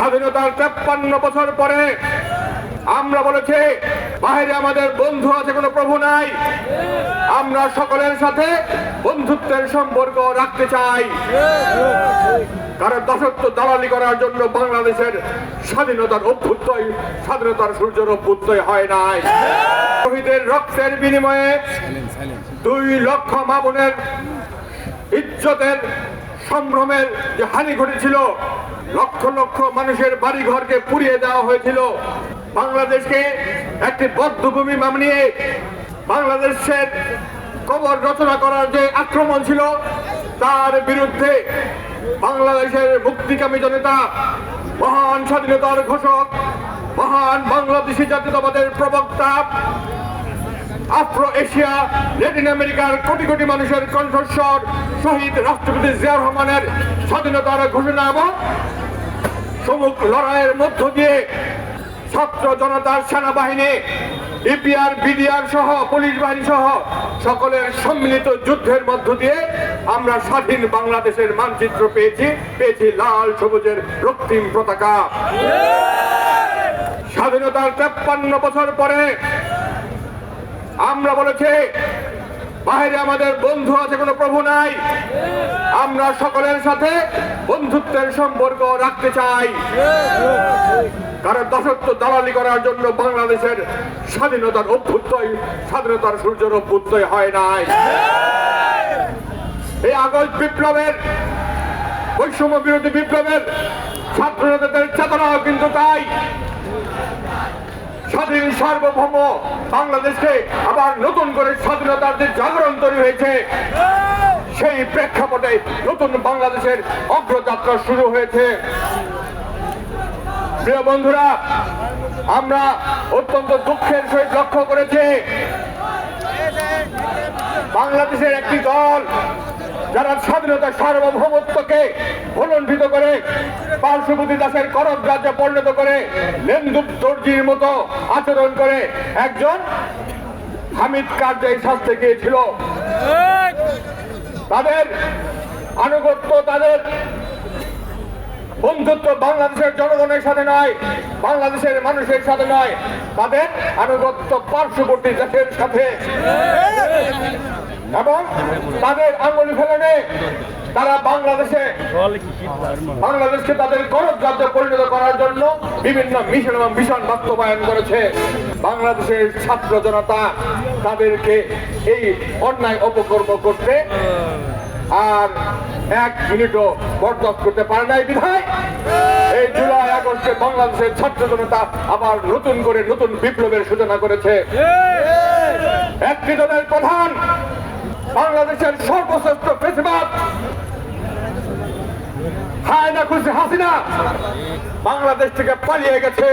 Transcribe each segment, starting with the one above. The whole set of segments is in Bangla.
স্বাধীনতার তেপ্পান্ন বছর পরে আমরা বলেছি বাইরে আমাদের বন্ধু আছে কোনো প্রভু নাই। আমরা সকলের সাথে বন্ধুত্বের সম্পর্ক রাখতে চাই। কারণ দশত্ব দালালি করার জন্য বাংলাদেশের স্বাধীনতার অভ্যুত্তই স্বাধীনতার সূর্যের অভ্যুত্তই হয় নাই। শহীদের রক্তের বিনিময়ে দুই লক্ষ মামুনের ইজ্জতের সম্ভ্রমের যে হানি ঘটেছিল, লক্ষ লক্ষ মানুষের বাড়ি ঘরকে পুড়িয়ে দেওয়া হয়েছিল। বাংলাদেশকে একটি বদ্ধভূমি মামনিয়ে বাংলাদেশের কবর রচনা করার যে আক্রমণ ছিল, তার বিরুদ্ধে বাংলাদেশের মুক্তিকামী জনতা, মহান স্বাধীনতার ঘোষক, মহান বাংলাদেশি জাতীয়তাবাদের প্রবক্তা আফ্রো এশিয়া ল্যাটিন আমেরিকার কোটি কোটি মানুষের কণ্ঠস্বর শহীদ রাষ্ট্রপতি জিয়া রহমানের স্বাধীনতার ঘোষণা এবং সমুখ লড়াইয়ের মধ্য দিয়ে ছাত্র জনতার সেনাবাহিনী, ইপিআর, বিডিআর সহ পুলিশ বাহিনী সহ সকলের সম্মিলিত যুদ্ধের মধ্য দিয়ে আমরা স্বাধীন বাংলাদেশের মানচিত্র পেয়েছি পেয়েছি লাল, সবুজের রক্তিম পতাকা। স্বাধীনতার তেপ্পান্ন বছর পরে আমরা বলেছি বাইরে আমাদের বন্ধু আছে, কোনো প্রভু নাই। আমরা সকলের সাথে বন্ধুত্বের সম্পর্ক রাখতে চাই। কারণ দশত্ব দালালি করার জন্য বাংলাদেশের স্বাধীনতার অভ্যুত্তই স্বাধীনতার সূর্যের অভ্যুত্তই হয় নাই। এই আগস্ট বিপ্লবের, বৈষম্য বিরোধী বিপ্লবের ছাত্র নেতাদের চেতনাও কিন্তু তাই। স্বাধীন সার্বভৌম বাংলাদেশকে আবার নতুন করে স্বাধীনতার যে জাগরণ তৈরি হয়েছে, সেই প্রেক্ষাপটে নতুন বাংলাদেশের অগ্রযাত্রা শুরু হয়েছে। প্রিয় বন্ধুরা, আমরা অত্যন্ত দুঃখের সহিত লক্ষ্য করেছি, বাংলাদেশের একটি দল যারা স্বাধীনতা সার্বভৌমত্বকে ভুলণ্ঠিত করে পার্শ্ববর্তী দাসের করব রাজ্যে পরিণত করে লেন্দুপ দর্জির মতো আচরণ করে একজন হামিদ কার্যায় শাস্তে গিয়েছিল। তাদের আনুগত্য তাদের বন্ধুত্ব বাংলাদেশের জনগণের সাথে নয়, বাংলাদেশের মানুষের সাথে নয়, তাদের আনুগত্য পার্শ্ববর্তী দেশের সাথে। এবং তাদের আঙুল ফেলনে তারা বাংলাদেশে, বাংলাদেশকে তাদের রাজ্যে পরিণত করার জন্য বিভিন্ন মিশন এবং মিশন বাস্তবায়ন করেছে। বাংলাদেশের ছাত্র জনতা তাদেরকে এই অন্যায় অপকর্ম করতে আর এক মিনিটও বরদাস্ত করতে পারে নাই বিধায়। এই জুলাই আগস্টে বাংলাদেশের ছাত্র জনতা আবার নতুন করে নতুন বিপ্লবের সূচনা করেছে। একটি দলের প্রধান বাংলাদেশের সর্বশ্রেষ্ঠ পেশবাদ হায়না খুশি হাসিনা বাংলাদেশ থেকে পালিয়ে গেছে।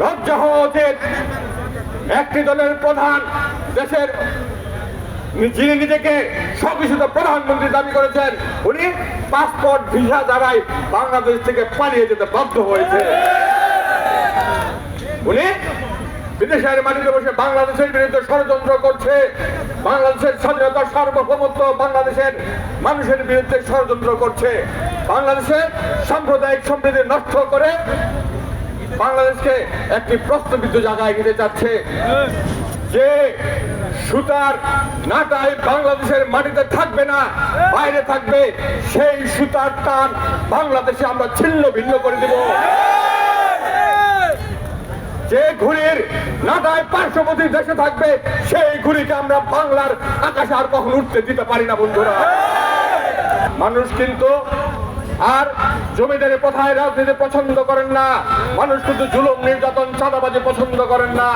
লজ্জা হওয়া উচিত। একটি দলের প্রধান দেশের যিনি নিজেকে সবিশুদ্ধ প্রধানমন্ত্রী দাবি করেছেন, উনি পাসপোর্ট ভিসা দ্বারাই বাংলাদেশ থেকে পালিয়ে যেতে বাধ্য হয়েছে। উনি বিদেশের মাটিতে বসে বাংলাদেশের বিরুদ্ধে ষড়যন্ত্র করছে। বাংলাদেশের স্বাধীনতা সার্বভৌমত্ব বাংলাদেশের মানুষের বিরুদ্ধে ষড়যন্ত্র করছে। বাংলাদেশে সাম্প্রদায়িক সম্প্রীতি নষ্ট করে বাংলাদেশকে একটি প্রশ্নবিদ্ধ জায়গায় নিতে চাচ্ছে। যে সুতার নাটাই বাংলাদেশের মাটিতে থাকবে না, বাইরে থাকবে সেই সুতার টান। বাংলাদেশে আমরা ছিন্ন ভিন্ন করে দেব। যে ঘুড়ির নাটায় পার্শ্ববর্তী দেশে থাকবে, সেই ঘুড়িকে আমরা বাংলার আকাশে আর কখন উঠতে দিতে পারি না, বন্ধুরা। মানুষ কিন্তু আর জমিদারি প্রথায় রাজনীতি পছন্দ করেন না। মানুষ শুধু জুলুম, নির্যাতন, চাঁদাবাজি পছন্দ করেন না।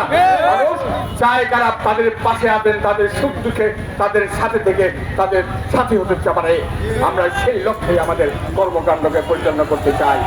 মানুষ চায় কারা তাদের পাশে আসেন তাদের সুখ দুঃখে, তাদের সাথে থেকে তাদের সাথে হতে পারে। আমরা সেই লক্ষ্যে আমাদের কর্মকাণ্ডকে পরিচালনা করতে চাই।